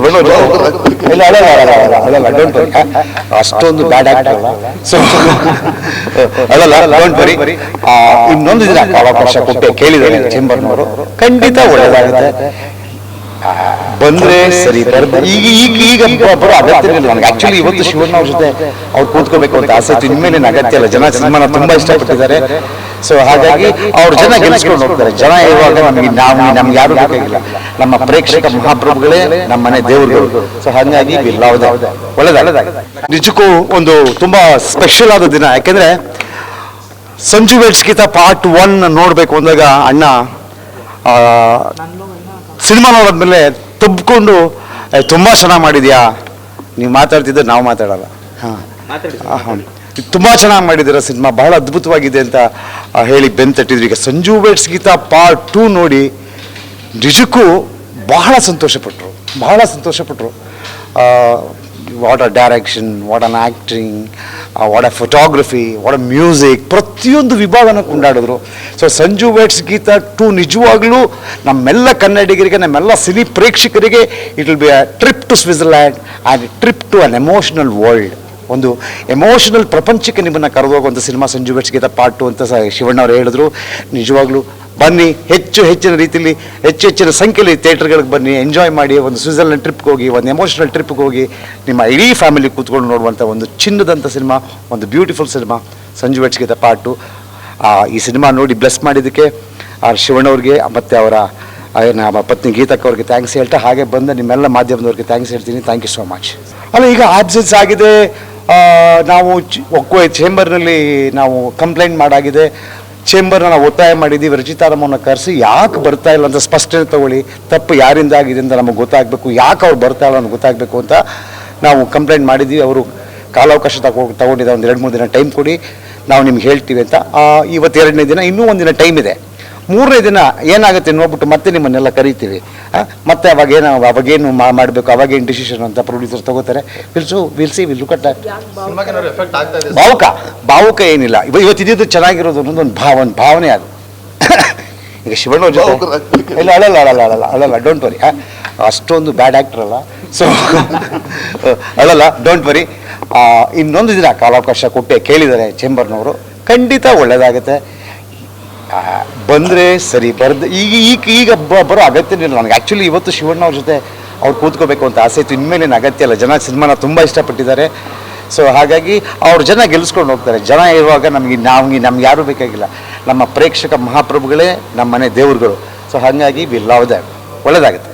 ಶಿವಣ್ಣ ಇಲ್ಲ ಅಲ್ಲ ಅಲ್ಲ ಅಲ್ಲ ಅಲ್ಲ ಡೋಂಟ್ ವರಿ ಅಷ್ಟೊಂದು ಬ್ಯಾಡ್ ಆಕ್ಟರ್ ಅಲ್ಲ. ಸೊ ಅಲ್ಲಲ್ಲ ಡೋಂಟ್ ವರಿ ಇನ್ನೊಂದು ದಿನ ಕಾಲಾವಕಾಶ ಕೊಟ್ಟೆ ಕೇಳಿದ್ದಾರೆ ಚೇಂಬರ್ನವರು ಖಂಡಿತ ಒಳ್ಳೆಯದಾಗುತ್ತೆ. ಬಂದ್ರೆ ಸರಿ ಈಗ ಈಗ ಈಗ ಬರೋ ಅಗತ್ಯ ನನಗೆ ಆಕ್ಚುಲಿ ಇವತ್ತು ಶಿವಣ್ಣ ಅವ್ರ ಜೊತೆ ಅವ್ರು ಕೂತ್ಕೋಬೇಕು ಅಂತ ಆಸೆ ಇತ್ತು. ಇನ್ಮೇಲೆ ಅಗತ್ಯ ಇಲ್ಲ. ಜನ ಸಿನಿಮಾನ ತುಂಬಾ ಇಷ್ಟಪಟ್ಟಿದ್ದಾರೆ. ಸೊ ಹಾಗಾಗಿ ಅವ್ರ ಜನ ಗೆಲ್ಸ್ಕೊಂಡು ಹೋಗ್ತಾರೆ. ಜನ ಇರುವಾಗ ನಮಗೆ ನಾವು ನಮ್ಗೆ ಯಾರು ಬೇಕಾಗಿಲ್ಲ. ನಮ್ಮ ಪ್ರೇಕ್ಷಕ ಮಹಾಪ್ರಭುಗಳೇ ನಮ್ಮ ಮನೆ ದೇವರುಗಳು. ಸೊ ಹಾಗಾಗಿ ಒಳ್ಳೆದಾಗ ನಿಜಕ್ಕೂ ಒಂದು ತುಂಬಾ ಸ್ಪೆಷಲ್ ಆದ ದಿನ. ಯಾಕೆಂದ್ರೆ Sanju weds Geetha part one ನೋಡ್ಬೇಕು ಅಂದಾಗ ಅಣ್ಣ ಸಿನಿಮಾ ನೋಡಿದ್ಮೇಲೆ ತಬ್ಕೊಂಡು ತುಬ್ಕೊಂಡು ತುಂಬಾ ಚೆನ್ನಾಗಿ ಮಾಡಿದ್ಯಾ? ನೀವು ಮಾತಾಡ್ತಿದ್ರೆ ನಾವು ಮಾತಾಡಲ್ಲ. ಹಾಂ. ಹಾಂ ತುಂಬಾ ಚೆನ್ನಾಗಿ ಮಾಡಿದ್ದೀರ ಸಿನಿಮಾ, ಬಹಳ ಅದ್ಭುತವಾಗಿದೆ ಅಂತ ಹೇಳಿ ಬೆನ್ ತಟ್ಟಿದ್ರು. ಈಗ Sanju weds Geetha part two ನೋಡಿ, ನಿಜಕ್ಕೂ ಬಹಳ ಸಂತೋಷಪಟ್ಟರು ಬಹಳ ಸಂತೋಷಪಟ್ಟರು what a direction what an acting what a photography what a music ಪ್ರತಿಯೊಂದು ವಿಭಾಗನ ಕೊಂಡಾಡಿದ್ರು. So Sanju weds Geetha two ನಿಜವಾಗ್ಲೂ ನಮ್ಮೆಲ್ಲ ಕನ್ನಡಿಗರಿಗೆ, ನಮ್ಮೆಲ್ಲ ಸಿನಿ ಪ್ರೇಕ್ಷಕರಿಗೆ it will be a trip to Switzerland and trip to an emotional world ಒಂದು emotional ಪ್ರಪಂಚಕ್ಕೆ ನಿಮ್ಮನ್ನು ಕರೆದೋಗುವಂಥ cinema Sanju weds Geetha part two ಅಂತ ಶಿವಣ್ಣ ಅವರು ಹೇಳಿದ್ರು. ನಿಜವಾಗ್ಲೂ ಬನ್ನಿ, ಹೆಚ್ಚು ಹೆಚ್ಚಿನ ರೀತಿಯಲ್ಲಿ ಹೆಚ್ಚು ಹೆಚ್ಚಿನ ಸಂಖ್ಯೆಯಲ್ಲಿ ಥಿಯೇಟರ್ಗಳಿಗೆ ಬನ್ನಿ ಎಂಜಾಯ್ ಮಾಡಿ, ಒಂದು ಸ್ವಿಟ್ಜರ್ಲೆಂಡ್ ಟ್ರಿಪ್ಗೆ ಹೋಗಿ, ಒಂದು ಎಮೋಷನಲ್ ಟ್ರಿಪ್ಗೆ ಹೋಗಿ, ನಿಮ್ಮ ಇಡೀ ಫ್ಯಾಮಿಲಿ ಕೂತ್ಕೊಂಡು ನೋಡುವಂಥ ಒಂದು ಚಿನ್ನದಂಥ ಸಿನಿಮಾ, ಒಂದು beautiful cinema, Sanju weds Geetha part ಈ ಸಿನಿಮಾ ನೋಡಿ ಬ್ಲೆಸ್ ಮಾಡಿದ್ದಕ್ಕೆ ಆ ಶಿವಣ್ಣವ್ರಿಗೆ ಮತ್ತು ಅವರ ನಮ್ಮ ಪತ್ನಿ ಗೀತಕ್ಕೆ ಅವ್ರಿಗೆ ಥ್ಯಾಂಕ್ಸ್ ಹೇಳ್ತಾ, ಹಾಗೆ ಬಂದ ನಿಮ್ಮೆಲ್ಲ ಮಾಧ್ಯಮದವ್ರಿಗೆ ಥ್ಯಾಂಕ್ಸ್ ಹೇಳ್ತೀನಿ. ಥ್ಯಾಂಕ್ ಯು ಸೋ ಮಚ್ ಅಲ್ಲ, ಈಗ ಆಬ್ಸೆನ್ಸ್ ಆಗಿದೆ. ನಾವು ಚೇಂಬರ್ನಲ್ಲಿ ನಾವು ಕಂಪ್ಲೇಂಟ್ ಮಾಡಾಗಿದೆ. ಚೇಂಬರ್ನ ನಾವು ಒತ್ತಾಯ ಮಾಡಿದ್ದೀವಿ. ರಚಿತಾರಮ್ಮನ ಕರೆಸಿ, ಯಾಕೆ ಬರ್ತಾ ಇಲ್ಲ ಅಂತ ಸ್ಪಷ್ಟನೆ ತಗೊಳ್ಳಿ. ತಪ್ಪು ಯಾರಿಂದ ಆಗಿದೆ ಅಂತ ನಮಗೆ ಗೊತ್ತಾಗಬೇಕು. ಯಾಕೆ ಅವ್ರು ಬರ್ತಾ ಇಲ್ಲ ಅಂತ ಗೊತ್ತಾಗಬೇಕು ಅಂತ ನಾವು ಕಂಪ್ಲೇಂಟ್ ಮಾಡಿದ್ದೀವಿ. ಅವರು ಕಾಲಾವಕಾಶ ತಗೋ ತಗೊಂಡಿದ್ದ ಒಂದು ಎರಡು, ಮೂರು ದಿನ ಟೈಮ್ ಕೊಡಿ. ನಾವು ನಿಮ್ಗೆ ಹೇಳ್ತೀವಿ ಅಂತ. ಇವತ್ತೆರಡನೇ ದಿನ ಇನ್ನೂ ಒಂದಿನ ಟೈಮ್ ಇದೆ. ಮೂರನೇ ದಿನ ಏನಾಗುತ್ತೆ ನೋಡ್ಬಿಟ್ಟು ಮತ್ತೆ ನಿಮ್ಮನ್ನೆಲ್ಲ ಕರಿತೀವಿ. ಮತ್ತೆ ಅವಾಗ ಏನು ಅವಾಗೇನು ಮಾಡಬೇಕು ಅವಾಗೇನು ಡಿಸಿಷನ್ ಅಂತ ಪ್ರೊಡ್ಯೂಸರ್ ತಗೋತಾರೆ. ವಿಲ್ಸು ವಿಲ್ಸಿ ವಿಲ್ ಲುಕ್ ಅಟ್ ಭಾವುಕ ಭಾವುಕ ಏನಿಲ್ಲ. ಇವ ಇವತ್ತು ಇದ್ದಿದ್ದು ಚೆನ್ನಾಗಿರೋದು ಅನ್ನೋದು ಒಂದು ಭಾವ ಒಂದು ಭಾವನೆ ಅದು. ಈಗ ಶಿವಣ್ಣ ಜೊತೆ. ಇಲ್ಲ ಅಳಲ್ಲ ಅಳಲ್ಲ ಅಳಲ್ಲ ಅಳಲ್ಲ ಡೋಂಟ್ ವರಿ ಅಷ್ಟೊಂದು ಬ್ಯಾಡ್ ಆ್ಯಕ್ಟರ್ ಅಲ್ಲ. ಸೊ ಅಳಲ್ಲ ಡೋಂಟ್ ವರಿ ಇನ್ನೊಂದು ದಿನ ಕಾಲಾವಕಾಶ ಕೊಟ್ಟೆ ಕೇಳಿದ್ದಾರೆ ಚೇಂಬರ್ನವರು ಖಂಡಿತ ಒಳ್ಳೇದಾಗುತ್ತೆ. ಆ, ಬಂದ್ರೆ ಸರಿ, ಬರ್ದ ಈಗ ಈಗ ಈಗ ಬರೋ ಅಗತ್ಯ ನನಗೆ. ಆ್ಯಕ್ಚುಲಿ ಇವತ್ತು ಶಿವಣ್ಣ ಅವ್ರ ಜೊತೆ ಅವ್ರು ಕೂತ್ಕೋಬೇಕು ಅಂತ ಆಸೆ ಇತ್ತು. ಇನ್ಮೇಲೆ ಏನು ಅಗತ್ಯ ಇಲ್ಲ. ಜನ ಸಿನಿಮಾನ ತುಂಬ ಇಷ್ಟಪಟ್ಟಿದ್ದಾರೆ. ಸೊ ಹಾಗಾಗಿ ಅವ್ರ ಜನ ಗೆಲ್ಲಿಸ್ಕೊಂಡು ಹೋಗ್ತಾರೆ. ಜನ ಇರುವಾಗ ನಮಗೆ ನಮಗೆ ನಮ್ಗೆ ಯಾರೂ ಬೇಕಾಗಿಲ್ಲ. ನಮ್ಮ ಪ್ರೇಕ್ಷಕ ಮಹಾಪ್ರಭುಗಳೇ ನಮ್ಮ ಮನೆ ದೇವ್ರುಗಳು. ಸೊ ಹಾಗಾಗಿ ವಿ ಲವ್ ದ್ಯಾಟ್ ಒಳ್ಳೇದಾಗುತ್ತೆ.